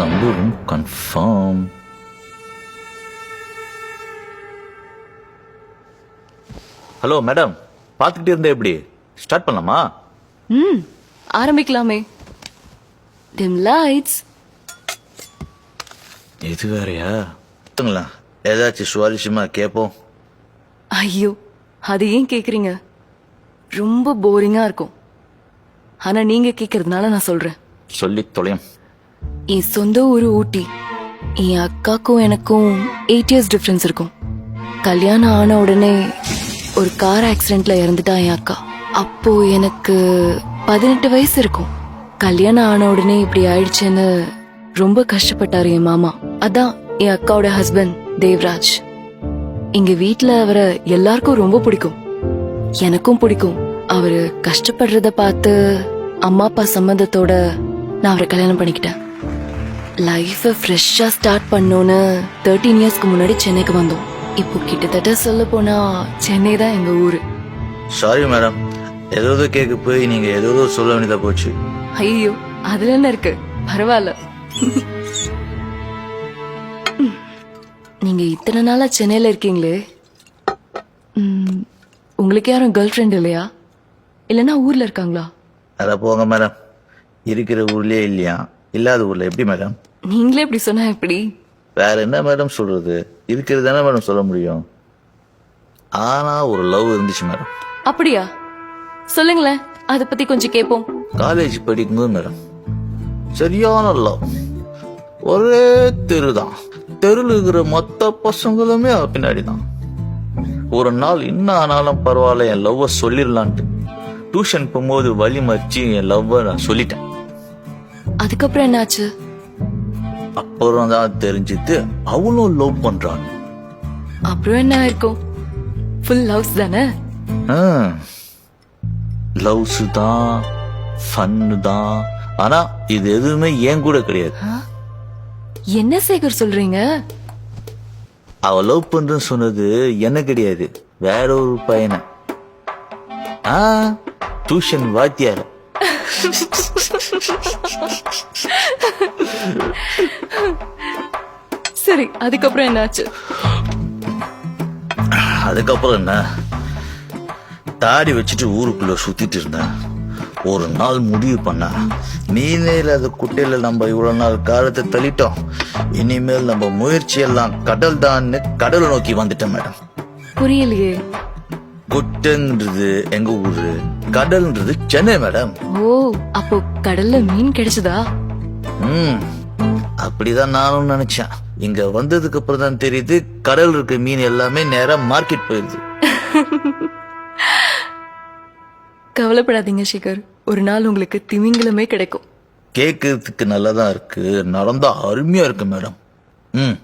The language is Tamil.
சம்பவம் கன்ஃபார்ம் ஹலோ மேடம் பார்த்துக்கிட்டே இருந்தே எப்படி? ஸ்டார்ட் பண்ணலாமா? ம் ஆரம்பிக்கலாமே. டிம் லைட்ஸ் இது வேறயா? பார்த்துங்களா ஏதாச்சும் சுவாரஸ்யமா கேட்போம் ஐயோ அது ஏன் கேக்குறீங்க? ரொம்ப போரிங்கா இருக்கும். ஆனா நீங்க கேக்குறதுனால நான் சொல்றேன். சொல்லி தொலையும். என் சொந்த ஊர் ஊட்டி என் அக்காக்கும் எனக்கும் எயிட் இயர்ஸ் டிஃப்ரென்ஸ் இருக்கும். கல்யாணம் ஆன உடனே ஒரு கார் ஆக்சிடென்ட்ல இறந்துட்டா என் அக்கா. அப்போ எனக்கு பதினெட்டு வயசு இருக்கும். கல்யாணம் ஆன உடனே இப்படி ஆயிடுச்சுன்னு ரொம்ப கஷ்டப்பட்டாரு என் மாமா. அதான் என் அக்காவோட ஹஸ்பண்ட் தேவ்ராஜ். எங்க வீட்டுல அவரை எல்லாருக்கும் ரொம்ப பிடிக்கும். எனக்கும் பிடிக்கும். அவரு கஷ்டப்படுறத பார்த்து அம்மா அப்பா சம்மந்தத்தோட நான் அவரை கல்யாணம் பண்ணிக்கிட்டேன். லைஃபை ஃப்ரெஷ்ஷா ஸ்டார்ட் பண்ணோன்னு தேர்ட்டீன் இயர்ஸ்க்கு முன்னாடி சென்னைக்கு வந்தோம். இப்போ கிட்டத்தட்ட சொல்ல போனா சென்னை தான் எங்க ஊரு. சாரி மேடம் ஏதோ கேட்க போய் நீங்க ஏதோ சொல்ல வேண்டியதா போச்சு. ஐயோ அதுல என்ன இருக்கு? பரவாயில்ல. நீங்க இத்தனை நாளா சென்னையில இருக்கீங்களே? உங்களுக்கு யாரும் கேர்ள் ஃப்ரெண்ட் இல்லையா? இல்லைன்னா ஊர்ல இருக்காங்களா? அத போங்க மேடம் இருக்கிற ஊர்லயே இல்லையா? இல்லாத ஊர்ல எப்படி மேடம் நீங்களே இப்படி சொன்னா எப்படி? வேற என்ன மேடம் சொல்றது? இருக்கிறது தானே மேடம் சொல்ல முடியும். ஆனா ஒரு லவ் இருந்துச்சு மேடம் அப்படியா? சொல்லுங்களேன். அத பத்தி கொஞ்சம் கேட்போம் காலேஜ் படிக்கும்போது மேடம் சரியான லவ் ஒரே தெரு தான். தெருவில் இருக்கிற மொத்த பசங்களுமே பின்னாடி தான். ஒரு நாள் இன்னும் ஆனாலும் பரவாயில்ல என் லவ்வை சொல்லிடலான்ட்டு. டியூஷன் போகும்போது வழி மறிச்சு என் லவ்வை நான் சொல்லிட்டேன். அதுக்கப்புறம் என்னாச்சு? அப்புறம் தான் தெரிஞ்சுது அவளும் லவ் பண்றான் அப்புறம் என்ன ஆயிருக்கும்? ஃபுல் லவ்ஸ் தானே? லவ்ஸ் தான் ஃபன்னு தான். ஆனா இது எதுவுமே ஏன் கூட கிடையாது. என்ன சேகர் சொல்றீங்க? அவ லவ் பண்றேன்னு சொன்னது என்ன கிடையாது. வேற ஒரு பையனை. ஆ டியூஷன் வாத்தியார. அதுக்கப்புறம் என்னாச்சு? அதுக்கப்புறம் என்ன? தாடி வச்சுட்டு ஊருக்குள்ள சுத்திட்டு இருந்தேன். ஒரு நாள் முடிவு பண்ண நீனே இல்லாத குட்டையில நம்ம இவ்வளவு நாள் காலத்தை தள்ளிட்டோம். இனிமேல் நம்ம முயற்சி எல்லாம் கடல் தான்னு கடலை நோக்கி வந்துட்டேன் மேடம். புரியலையே. குட்டைன்றது எங்க ஊரு? கடல்ன்றது சென்னை மேடம். ஓ அப்போ கடல்ல மீன் கிடைச்சதா? ம். அப்படிதான் நானும் நினைச்சேன். இங்க வந்ததுக்கு அப்புறம் தான் தெரியுது கடல் இருக்க மீன் எல்லாமே நேரா மார்க்கெட் போயிருது. கவலைப்படாதீங்க சேகர். ஒரு நாள் உங்களுக்கு திமிங்கலமே கிடைக்கும். கேட்கறதுக்கு நல்லதா இருக்கு. நடந்தா அருமையா இருக்கு மேடம். ம்.